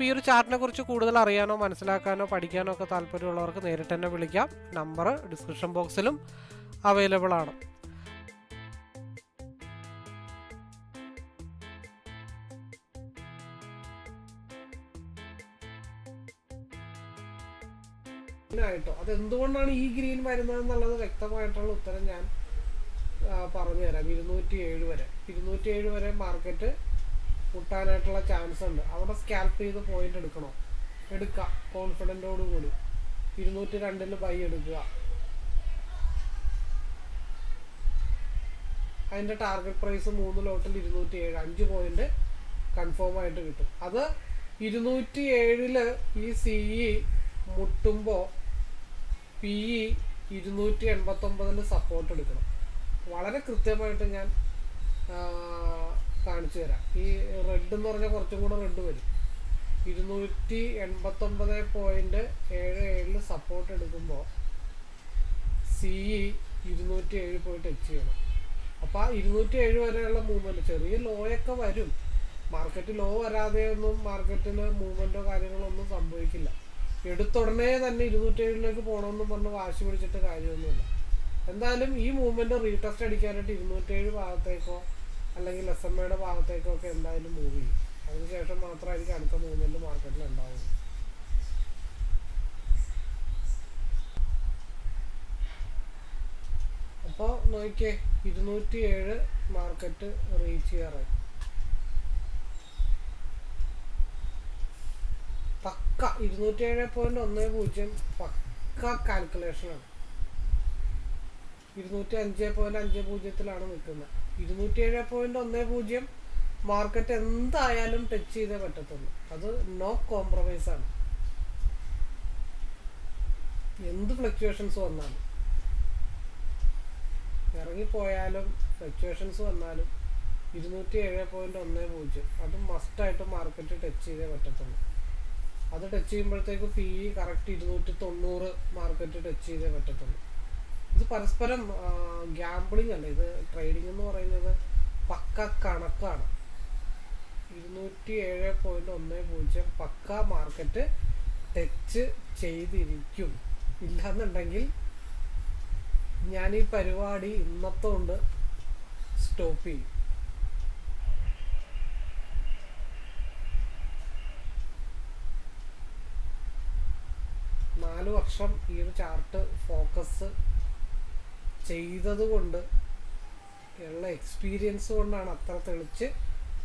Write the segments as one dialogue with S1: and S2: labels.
S1: അപ്പോൾ ഈ ഒരു ചാർട്ടിനെ കുറിച്ച് കൂടുതൽ അറിയാനോ മനസ്സിലാക്കാനോ പഠിക്കാനോ ഒക്കെ താല്പര്യമുള്ളവർക്ക് നേരിട്ട് തന്നെ വിളിക്കാം. നമ്പർ ഡിസ്ക്രിപ്ഷൻ ബോക്സിലും അവൈലബിൾ ആണ്. ായിട്ടോ അത് എന്തുകൊണ്ടാണ് ഈ ഗ്രീൻ വരുന്നത് എന്നുള്ളത് വ്യക്തമായിട്ടുള്ള ഉത്തരം ഞാൻ പറഞ്ഞുതരാം. പറഞ്ഞു തരാം ഇരുന്നൂറ്റി ഏഴ് വരെ. ഇരുന്നൂറ്റി ഏഴ് വരെ മാർക്കറ്റ് മുട്ടാനായിട്ടുള്ള ചാൻസ് ഉണ്ട്. അവിടെ സ്കാൽപ്പ് ചെയ്ത് പോയിന്റ് എടുക്കണോ? എടുക്കാം. കോൺഫിഡന്റോട് കൂടി. ഇരുന്നൂറ്റി രണ്ടിൽ ബൈ എടുക്കുക. അതിന്റെ ടാർഗറ്റ് പ്രൈസ് മൂന്ന് ലോട്ടിൽ ഇരുന്നൂറ്റി ഏഴ് അഞ്ച് പോയിന്റ് കൺഫേം ആയിട്ട് കിട്ടും. അത് ഇരുന്നൂറ്റി ഏഴിൽ ഈ സി ഇ മുട്ടുമ്പോൾ പി ഇ ഇരുന്നൂറ്റി എൺപത്തി ഒമ്പതിൽ സപ്പോർട്ട് എടുക്കണം. വളരെ കൃത്യമായിട്ട് ഞാൻ കാണിച്ചു തരാം. ഈ റെഡ് എന്ന് പറഞ്ഞാൽ കുറച്ചും കൂടെ റെഡ് വരും. ഇരുന്നൂറ്റി എൺപത്തൊമ്പത് പോയിന്റ് ഏഴ് ഏഴിൽ സപ്പോർട്ട് എടുക്കുമ്പോൾ സി ഇ ഇരുന്നൂറ്റി ഏഴ് പോയിന്റ് ടച്ച് ചെയ്യണം അപ്പോൾ ആ ഇരുന്നൂറ്റി ഏഴ് വരെയുള്ള മൂവ്മെന്റ് ചെറിയ ലോയൊക്കെ വരും. മാർക്കറ്റ് ലോ വരാതെ ഒന്നും മാർക്കറ്റിൽ മൂവ്മെന്റോ കാര്യങ്ങളോ ഒന്നും സംഭവിക്കില്ല എടുത്തുടനെ തന്നെ ഇരുന്നൂറ്റി ഏഴിലേക്ക് പോകണമെന്നും പറഞ്ഞ് വാശി പിടിച്ചിട്ട് കാര്യമൊന്നുമില്ല. എന്തായാലും ഈ മൂവ്മെന്റ് റീടെസ്റ്റ് അടിക്കാനായിട്ട് ഇരുന്നൂറ്റേഴ് ഭാഗത്തേക്കോ അല്ലെങ്കിൽ എസ് എം എയുടെ ഭാഗത്തേക്കൊക്കെ എന്തായാലും മൂവ് ചെയ്യും. അതിനുശേഷം മാത്രമായിരിക്കും അടുത്ത മൂവ്മെന്റ് മാർക്കറ്റിൽ ഉണ്ടാവുന്നത് അപ്പോൾ നോക്കിയേ ഇരുന്നൂറ്റി ഏഴ് മാർക്കറ്റ് റീച്ച് ചെയ്യാറായി പക്ക ഇരുന്നൂറ്റി ഏഴ് പോയിന്റ് ഒന്ന് പൂജ്യം പക്ക കാൽക്കുലേഷനാണ് ഇരുന്നൂറ്റി അഞ്ച് പോയിന്റ് അഞ്ച് പൂജ്യത്തിലാണ് നിൽക്കുന്നത്. ഇരുന്നൂറ്റി ഏഴ് പോയിന്റ് ഒന്ന് പൂജ്യം മാർക്കറ്റ് എന്തായാലും ടച്ച് ചെയ്തേ പറ്റത്തുള്ളൂ. അത് നോ കോംപ്രമൈസ് ആണ്. എന്ത് ഫ്ലക്ച്വേഷൻസ് വന്നാലും. ഇറങ്ങിപ്പോയാലും ഫ്ലക്ച്വേഷൻസ് വന്നാലും ഇരുന്നൂറ്റി ഏഴ് പോയിന്റ് ഒന്ന് പൂജ്യം. അത് മസ്റ്റായിട്ട് മാർക്കറ്റ് ടച്ച് ചെയ്തേ പറ്റത്തുള്ളൂ. അത് ടച്ച് ചെയ്യുമ്പോഴത്തേക്ക് പി കറക്റ്റ് ഇരുന്നൂറ്റി തൊണ്ണൂറ് മാർക്കറ്റ് ടച്ച് ചെയ്തേ പറ്റത്തുള്ളൂ. ഇത് പരസ്പരം ഗ്യാമ്പിളിംഗ് അല്ല ഇത് ട്രേഡിംഗ് എന്ന് പറയുന്നത് പക്ക കണക്കാണ്. ഇരുന്നൂറ്റി ഏഴ് പോയിന്റ് ഒന്ന് പൂജ്യം പക്ക മാർക്കറ്റ് ടച്ച് ചെയ്തിരിക്കും. ഇല്ലാന്നുണ്ടെങ്കിൽ ഞാൻ ഈ പരിപാടി ഇന്നത്തെ കൊണ്ട് സ്റ്റോപ്പ് ചെയ്യും. നാല് വർഷം ഈ ഒരു ചാർട്ട് ഫോക്കസ് ചെയ്തത് കൊണ്ട് ഉള്ള എക്സ്പീരിയൻസ് കൊണ്ടാണ് അത്ര തെളിച്ച്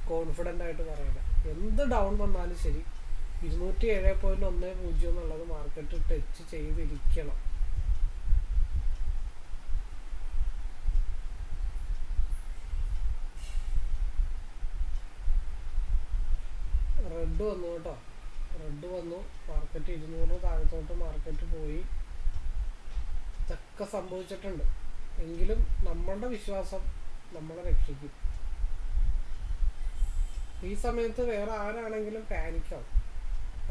S1: കോൺഫിഡന്റ് ആയിട്ട് പറയുന്നത് എന്ത് ഡൗൺ വന്നാലും ശരി ഇരുന്നൂറ്റി ഏഴ് പോയിന്റ് ഒന്ന് പൂജ്യം എന്നുള്ളത് മാർക്കറ്റ് ടച്ച് ചെയ്തിരിക്കണം. റെഡ് വന്നു കേട്ടോ. റെഡ് വന്നു. മാർക്കറ്റ് ഇരുന്നൂറ് താഴത്തോട്ട് മാർക്കറ്റ് പോയി. ഇതൊക്കെ സംഭവിച്ചിട്ടുണ്ട്. എങ്കിലും നമ്മളുടെ വിശ്വാസം നമ്മളെ രക്ഷിക്കും. ഈ സമയത്ത് വേറെ ആരാണെങ്കിലും പാനിക്കാവും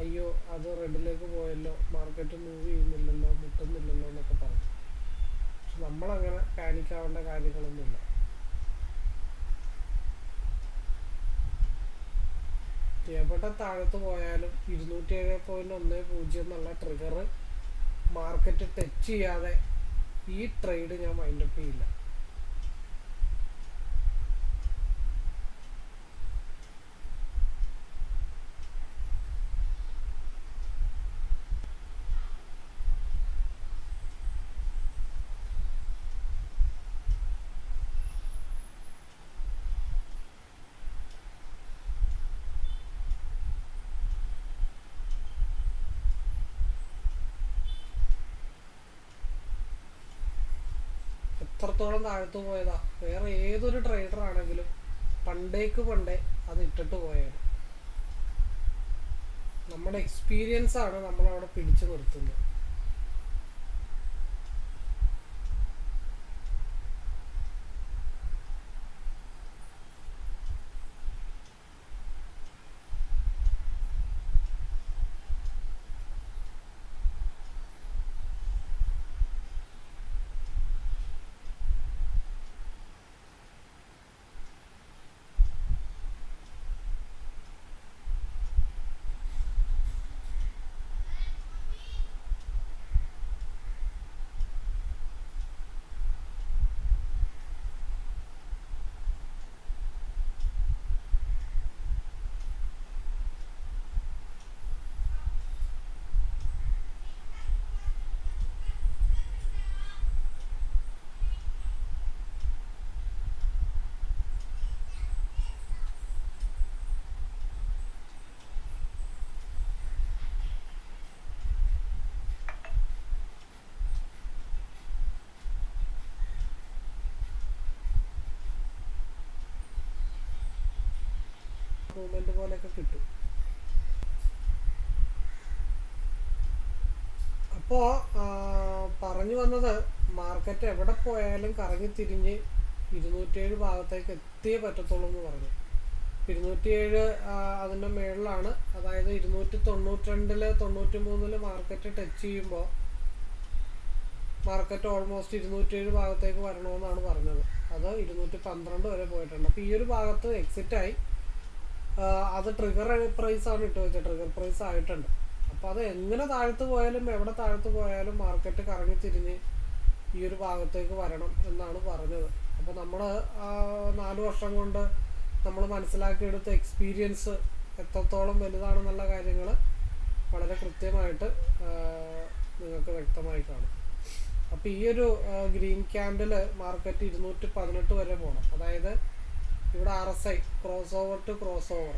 S1: അയ്യോ അത് റെഡിലേക്ക് പോയല്ലോ മാർക്കറ്റ് മൂവ് ചെയ്യുന്നില്ലല്ലോ മുട്ടുന്നില്ലല്ലോ എന്നൊക്കെ പറഞ്ഞു പക്ഷെ നമ്മളങ്ങനെ പാനിക്കാവേണ്ട കാര്യങ്ങളൊന്നുമില്ല. എവിടെ താഴത്ത് പോയാലും ഇരുന്നൂറ്റി ഏഴ് പോയിന്റ് ഒന്ന് പൂജ്യം എന്നുള്ള ട്രിഗർ മാർക്കറ്റ് ടച്ച് ചെയ്യാതെ ഈ ട്രേഡ് ഞാൻ മൈൻഡപ്പ് ചെയ്യില്ല. എത്രത്തോളം താഴ്ത്തു പോയതാ? വേറെ ഏതൊരു ട്രേഡർ ആണെങ്കിലും പണ്ടേക്ക് പണ്ടേ അത് ഇട്ടിട്ട് പോയത് നമ്മുടെ എക്സ്പീരിയൻസ് ആണ് നമ്മളവിടെ പിടിച്ചു നിർത്തുന്നത്. മൂവ്മെന്റ് പോലെയൊക്കെ കിട്ടും. അപ്പോ പറഞ്ഞു വന്നത് മാർക്കറ്റ് എവിടെ പോയാലും കറങ്ങി തിരിഞ്ഞ് ഇരുന്നൂറ്റിയേഴ് ഭാഗത്തേക്ക് എത്തിയേ പറ്റത്തുള്ളൂ എന്ന് പറഞ്ഞു. ഇരുന്നൂറ്റിയേഴ് അതിന്റെ മേളിലാണ്. അതായത് ഇരുന്നൂറ്റി തൊണ്ണൂറ്റിരണ്ടിൽ തൊണ്ണൂറ്റി മൂന്നിൽ മാർക്കറ്റ് ടച്ച് ചെയ്യുമ്പോൾ മാർക്കറ്റ് ഓൾമോസ്റ്റ് ഇരുന്നൂറ്റിയേഴ് ഭാഗത്തേക്ക് വരണമെന്നാണ് പറഞ്ഞത്. അത് ഇരുന്നൂറ്റി പന്ത്രണ്ട് വരെ പോയിട്ടുണ്ട്. അപ്പോൾ ഈ ഒരു ഭാഗത്ത് എക്സിറ്റ് ആയി. ആ, അത് ട്രിഗർ പ്രൈസ് ആണ് ഇട്ട് വെച്ചത്. ട്രിഗർ പ്രൈസ് ആയിട്ടുണ്ട്. അപ്പോൾ അത് എങ്ങനെ താഴ്ത്തു പോയാലും എവിടെ താഴ്ത്തു പോയാലും മാർക്കറ്റ് കറങ്ങി തിരിഞ്ഞ് ഈ ഒരു ഭാഗത്തേക്ക് വരണം എന്നാണ് പറഞ്ഞത്. അപ്പോൾ നമ്മൾ നാല് വർഷം കൊണ്ട് നമ്മൾ മനസ്സിലാക്കിയെടുത്ത എക്സ്പീരിയൻസ് എത്രത്തോളം വലുതാണെന്നുള്ള കാര്യങ്ങൾ വളരെ കൃത്യമായിട്ട് നിങ്ങൾക്ക് വ്യക്തമായി കാണും. അപ്പോൾ ഈ ഒരു ഗ്രീൻ ക്യാൻഡിൽ മാർക്കറ്റ് ഇരുന്നൂറ്റി പതിനെട്ട് വരെ പോകണം അതായത് ഇവിടെ R S I cross over to cross over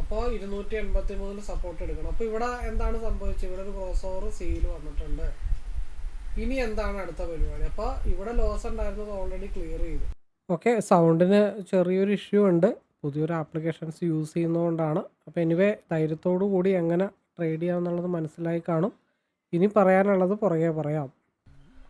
S1: അപ്പോൾ ഇരുന്നൂറ്റി എൺപത്തി മൂന്നിൽ സപ്പോർട്ട് എടുക്കണം. അപ്പോൾ ഇവിടെ എന്താണ് സംഭവിച്ചത്? ഇവിടെ ഒരു ക്രോസ് ഓവർ സീൽ വന്നിട്ടുണ്ട്. ഇനി എന്താണ് അടുത്ത പരിപാടി? അപ്പോൾ ഇവിടെ ലോസ് ഉണ്ടായിരുന്നത് ഓൾറെഡി ക്ലിയർ ചെയ്തു. ഓക്കെ സൗണ്ടിന് ചെറിയൊരു ഇഷ്യൂ ഉണ്ട്. പുതിയൊരു ആപ്ലിക്കേഷൻസ് യൂസ് ചെയ്യുന്നതുകൊണ്ടാണ്. അപ്പോൾ എനിവേ ധൈര്യത്തോടു കൂടി എങ്ങനെ ട്രേഡ് ചെയ്യാമെന്നുള്ളത് മനസ്സിലായി കാണും. ഇനി പറയാനുള്ളത് പുറകെ പറയാം.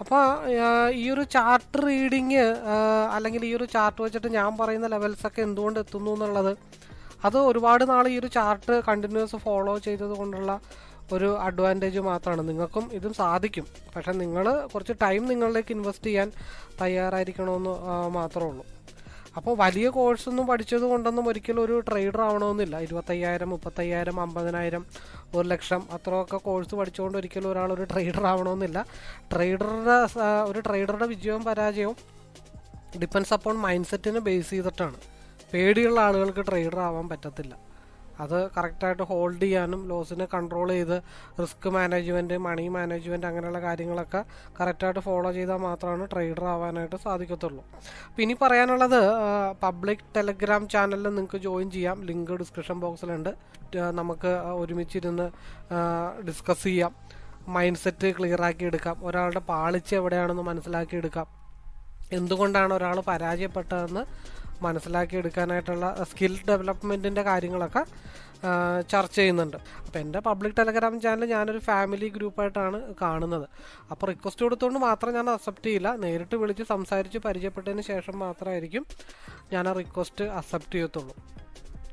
S1: അപ്പോൾ ഈ ഒരു ചാർട്ട് റീഡിങ് അല്ലെങ്കിൽ ഈ ഒരു ചാർട്ട് വെച്ചിട്ട് ഞാൻ പറയുന്ന ലെവൽസൊക്കെ എന്തുകൊണ്ട് എത്തുന്നു എന്നുള്ളത് അത് ഒരുപാട് നാൾ ഈ ഒരു ചാർട്ട് കണ്ടിന്യൂസ് ഫോളോ ചെയ്തത് കൊണ്ടുള്ള ഒരു അഡ്വാന്റേജ് മാത്രമാണ്. നിങ്ങൾക്കും ഇതും സാധിക്കും. പക്ഷേ നിങ്ങൾ കുറച്ച് ടൈം നിങ്ങളിലേക്ക് ഇൻവെസ്റ്റ് ചെയ്യാൻ തയ്യാറായിരിക്കണമെന്ന് മാത്രമേ ഉള്ളൂ. അപ്പോൾ വലിയ കോഴ്സൊന്നും പഠിച്ചത് കൊണ്ടൊന്നും ഒരിക്കലും ഒരു ട്രേഡർ ആവണമെന്നില്ല. ഇരുപത്തയ്യായിരം മുപ്പത്തയ്യായിരം അമ്പതിനായിരം ഒരു ലക്ഷം അത്രയൊക്കെ കോഴ്സ് പഠിച്ചുകൊണ്ട് ഒരിക്കലും ഒരാൾ ഒരു ട്രേഡർ ആവണമെന്നില്ല. ട്രേഡറുടെ ഒരു ട്രേഡറുടെ വിജയവും പരാജയവും ഡിപ്പെൻസ് അപ്പോൺ മൈൻഡ് സെറ്റിനെ ബേസ് ചെയ്തിട്ടാണ്. പേടിയുള്ള ആളുകൾക്ക് ട്രേഡർ ആവാൻ പറ്റത്തില്ല. അത് കറക്റ്റായിട്ട് ഹോൾഡ് ചെയ്യാനും ലോസിനെ കൺട്രോൾ ചെയ്ത് റിസ്ക് മാനേജ്മെന്റ് മണി മാനേജ്മെന്റ് അങ്ങനെയുള്ള കാര്യങ്ങളൊക്കെ കറക്റ്റായിട്ട് ഫോളോ ചെയ്താൽ മാത്രമാണ് ട്രേഡർ ആവാനായിട്ട് സാധിക്കത്തുള്ളൂ. അപ്പോൾ ഇനി പറയാനുള്ളത് പബ്ലിക് ടെലഗ്രാം ചാനലിൽ നിങ്ങൾക്ക് ജോയിൻ ചെയ്യാം. ലിങ്ക് ഡിസ്ക്രിപ്ഷൻ ബോക്സിലുണ്ട് നമുക്ക് ഒരുമിച്ചിരുന്ന് ഡിസ്കസ് ചെയ്യാം. മൈൻഡ് സെറ്റ് ക്ലിയർ ആക്കി എടുക്കാം. ഒരാളുടെ പാളിച്ച എവിടെയാണെന്ന് മനസ്സിലാക്കി എടുക്കാം. എന്തുകൊണ്ടാണ് ഒരാൾ പരാജയപ്പെട്ടതെന്ന് മനസ്സിലാക്കി എടുക്കാനായിട്ടുള്ള സ്കിൽ ഡെവലപ്മെന്റിന്റെ കാര്യങ്ങളൊക്കെ ചർച്ച ചെയ്യുന്നുണ്ട്. അപ്പോൾ എന്റെ പബ്ലിക് ടെലഗ്രാം ചാനൽ ഞാനൊരു ഫാമിലി ഗ്രൂപ്പായിട്ടാണ് കാണുന്നത്. അപ്പോൾ റിക്വസ്റ്റ് കൊടുത്തുകൊണ്ട് മാത്രം ഞാൻ അക്സെപ്റ്റ് ചെയ്യില്ല. നേരിട്ട് വിളിച്ച് സംസാരിച്ച് പരിചയപ്പെട്ടതിന് ശേഷം മാത്രമായിരിക്കും ഞാൻ ആ റിക്വസ്റ്റ് അക്സെപ്റ്റ് ചെയ്യത്തുള്ളൂ.